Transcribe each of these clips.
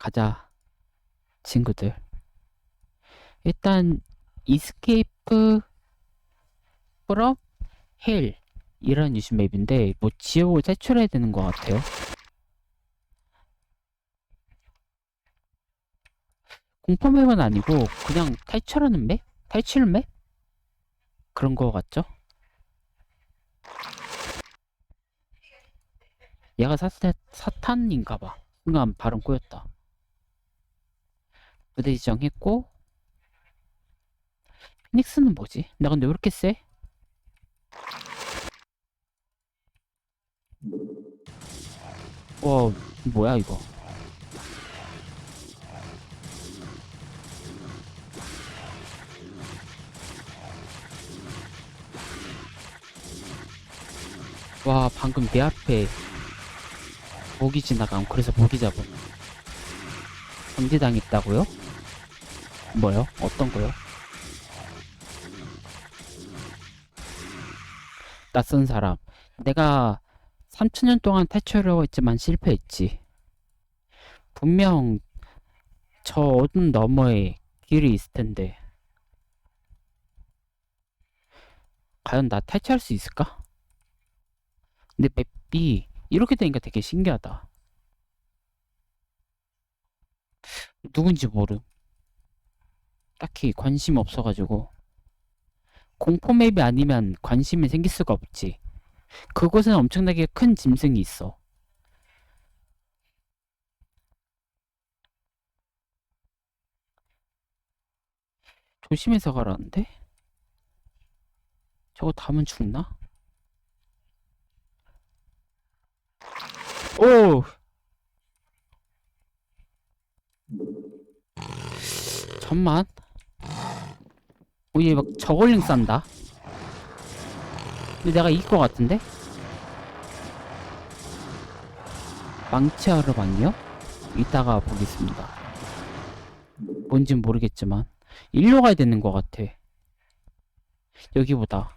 가자, 친구들. 일단 이스케이프 프롬 헬 이런 유심 맵인데 뭐 지옥을 탈출해야 되는 것 같아요. 공포 맵은 아니고 그냥 탈출하는 맵? 탈출 맵? 그런 거 같죠? 얘가 사탄, 사탄인가봐. 순간 발음 꼬였다. 부대 지정했고 피닉스는 뭐지? 나 근데 왜 이렇게 세? 와 뭐야 이거 와 방금 내 앞에 모기 지나감 그래서 모기 잡음 정지당했다고요? 뭐요? 어떤 거요? 낯선 사람 내가 3천년 동안 탈출하려고 했지만 실패했지 분명 저 어둠 너머에 길이 있을 텐데 과연 나 탈출할 수 있을까? 근데 맵이 이렇게 되니까 되게 신기하다 누군지 모름 딱히 관심 없어가지고 공포 맵이 아니면 관심이 생길 수가 없지 그곳엔 엄청나게 큰 짐승이 있어 조심해서 가라는데? 저거 담은 죽나? 오! 잠만. 오, 얘 막 저걸링 싼다. 근데 내가 이길 것 같은데? 망치하러 왔요? 이따가 보겠습니다. 뭔진 모르겠지만. 일로 가야 되는 것 같아. 여기보다.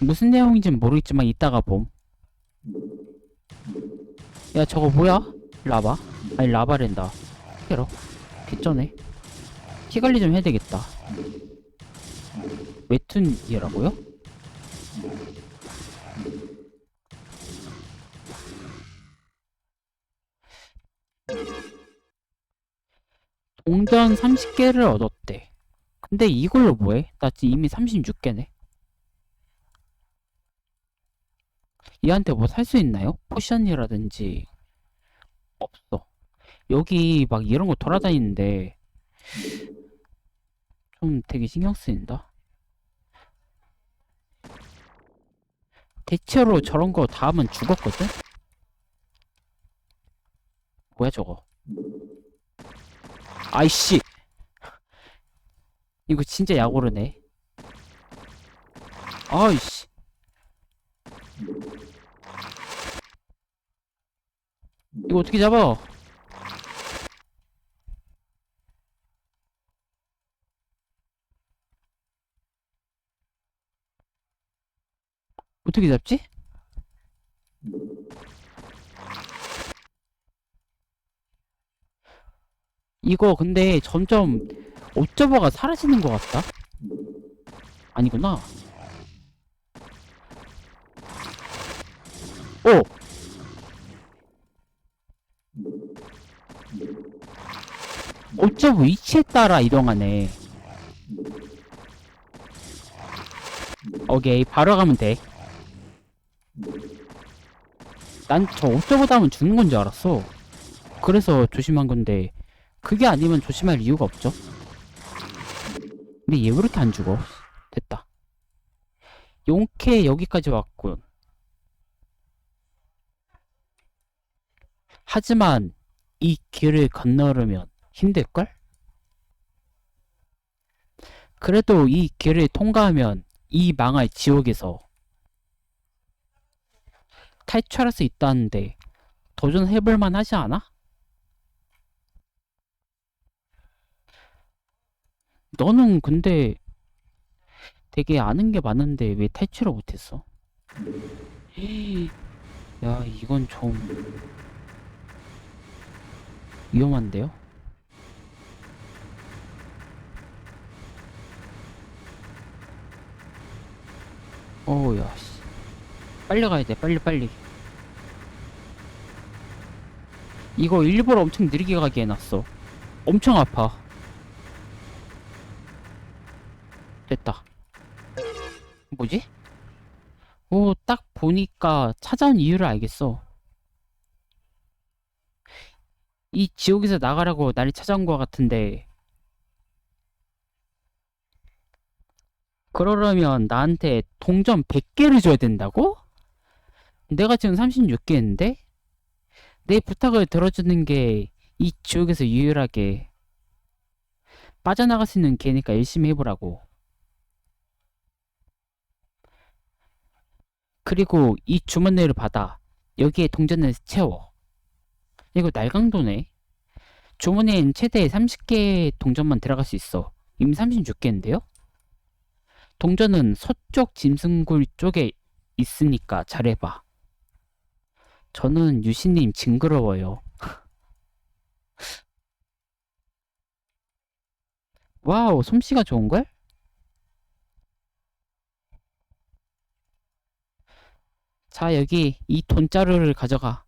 무슨 내용인지는 모르겠지만 이따가 봄. 야 저거 뭐야? 라바? 아니 라바랜다. 캐러. 개쩌네. 피 관리 좀 해야 되겠다. 웹툰이라고요? 동전 30개를 얻었대. 근데 이걸로 뭐해? 나 지금 이미 36개네. 얘한테 뭐 살 수 있나요? 포션이라든지 없어. 여기 막 이런 거 돌아다니는데 좀 되게 신경 쓰인다. 대체로 저런 거 다 하면 죽었거든? 뭐야 저거? 아이씨! 이거 진짜 약오르네. 아이씨. 이거 어떻게 잡아? 어떻게 잡지? 이거 근데 점점 옵저버가 사라지는 것 같다? 아니구나. 오! 옵저버 위치에 따라 이동하네. 오케이, 바로 가면 돼. 난저 옵저버다 하면 죽는 건 줄 알았어. 그래서 조심한 건데, 그게 아니면 조심할 이유가 없죠. 근데 얘 왜 이렇게 안 죽어? 됐다. 용케 여기까지 왔군. 하지만 이 길을 건너려면 힘들걸? 그래도 이 길을 통과하면 이 망할 지옥에서 탈출할 수 있다는데 도전해볼 만 하지 않아? 너는 근데 되게 아는 게 많은데 왜 탈출을 못했어? 야, 이건 좀 위험한데요? 어우, 야, 씨. 빨리 가야 돼, 빨리, 빨리. 이거 일부러 엄청 느리게 가게 해놨어. 엄청 아파. 됐다. 뭐지? 오, 딱 보니까 찾아온 이유를 알겠어. 이 지옥에서 나가라고 나를 찾아온 것 같은데. 그러려면 나한테 동전 100개를 줘야 된다고? 내가 지금 36개인데? 내 부탁을 들어주는 게 이 지옥에서 유일하게 빠져나갈 수 있는 개니까 열심히 해보라고. 그리고 이 주머니를 받아 여기에 동전을 채워. 이거 날강도네. 주머니엔 최대 30개의 동전만 들어갈 수 있어. 이미 36개인데요? 동전은 서쪽 짐승굴 쪽에 있으니까 잘해봐. 저는 유신님 징그러워요. 와우, 솜씨가 좋은걸? 자, 여기 이 돈자루를 가져가.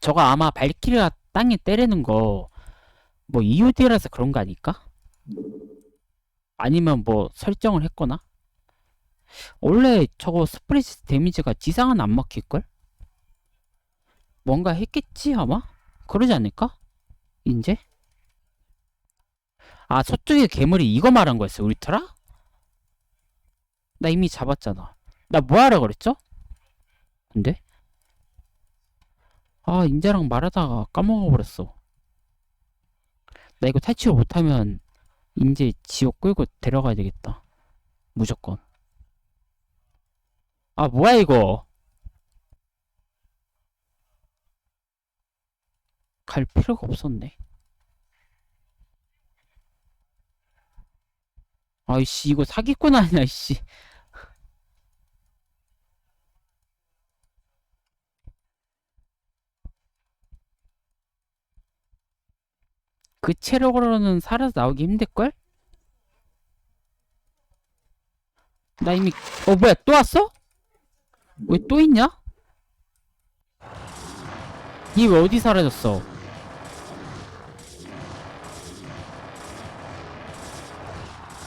저거 아마 발키리가 땅에 때리는 거, 뭐 EOD라서 그런 거 아닐까? 아니면 뭐 설정을 했거나? 원래 저거 스프레시 데미지가 지상은 안 먹힐걸? 뭔가 했겠지, 아마? 그러지 않을까? 이제? 아, 저쪽에 괴물이 이거 말한 거였어, 울트라? 나 이미 잡았잖아. 나 뭐 하라 그랬죠? 근데? 아, 인자랑 말하다가 까먹어버렸어. 나 이거 탈출 못하면 인제 지옥 끌고 데려가야 되겠다. 무조건. 아, 뭐야, 이거? 갈 필요가 없었네. 아이씨, 이거 사기꾼 아니야, 이씨. 그 체력으로는 살아서 나오기 힘들걸? 나 이미, 어, 뭐야, 또 왔어? 왜 또 있냐? 니왜 어디 사라졌어?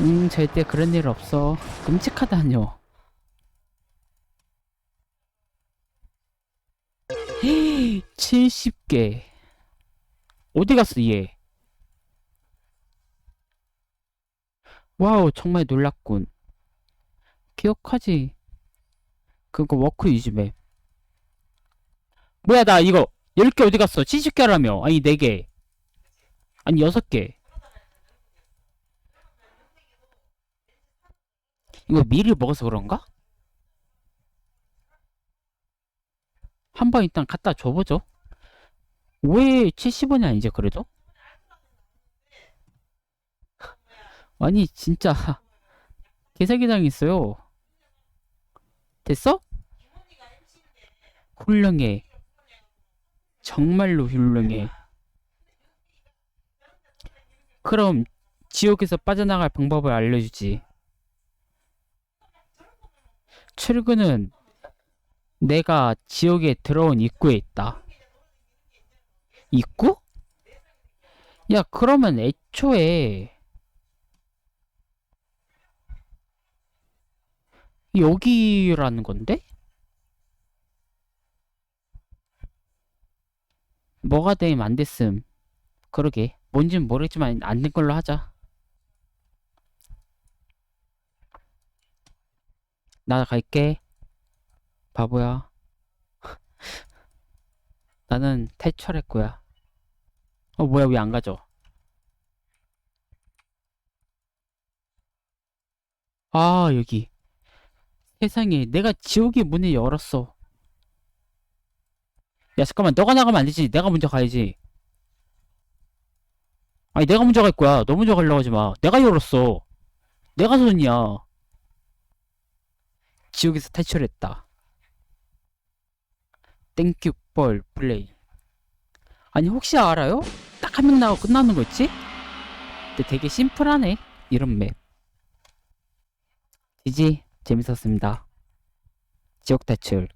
음, 절대 그런 일 없어. 끔찍하다뇨. 70개. 어디 갔어, 얘? 와우, 정말 놀랍군. 기억하지? 그거 워크 유즈맵. 뭐야, 나 이거 10개 어디 갔어? 70개라며. 아니, 4개. 아니, 6개. 이거 미리 먹어서 그런가? 한번 일단 갖다 줘보죠. 왜 70원이 아니지, 그래도? 아니, 진짜. 개사기 당했어요. 됐어? 훌륭해. 정말로 훌륭해. 그럼 지옥에서 빠져나갈 방법을 알려주지. 출구는 내가 지옥에 들어온 입구에 있다. 입구? 야, 그러면 애초에 여기라는 건데? 뭐가 되면 안 됐음. 그러게. 뭔진 모르겠지만 안 된 걸로 하자. 나 갈게. 바보야. 나는 거야. 어, 뭐야, 왜 안 가져? 아, 여기. 세상에 내가 지옥의 문을 열었어. 야 잠깐만. 너가 나가면 안 되지. 내가 먼저 가야지. 아니 내가 먼저 갈 거야. 너 먼저 가려고 하지 마. 내가 열었어. 내가 손이야. 지옥에서 탈출했다. 땡큐볼 플레이 아니 혹시 알아요? 딱 한 명 나와 끝나는 거 있지? 근데 되게 심플하네 이런 맵. 되지? 재밌었습니다. 지역 대출